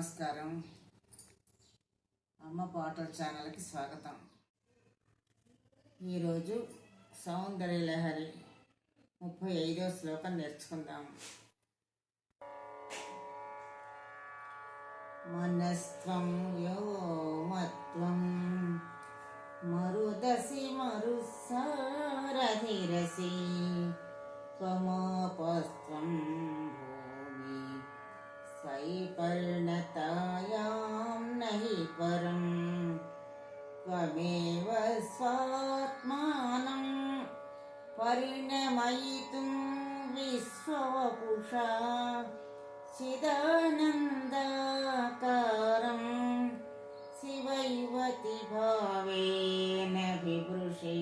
నమస్కారం. అమ్మ పాటల ఛానల్కి స్వాగతం. ఈరోజు సౌందర్య లహరి ముప్పై ఐదో శ్లోకం నేర్చుకుందాం. మనస్త్వం యోమత్వం మరుదసి మరుసారధిరసి త్వమోపస్త్వం स्वैपर्णतायां न हि परं त्वमेव स्वात्मानं परिणमयितुं विश्ववपुषा चिदानन्दाकारं शिवैवति भावेन बिभृशे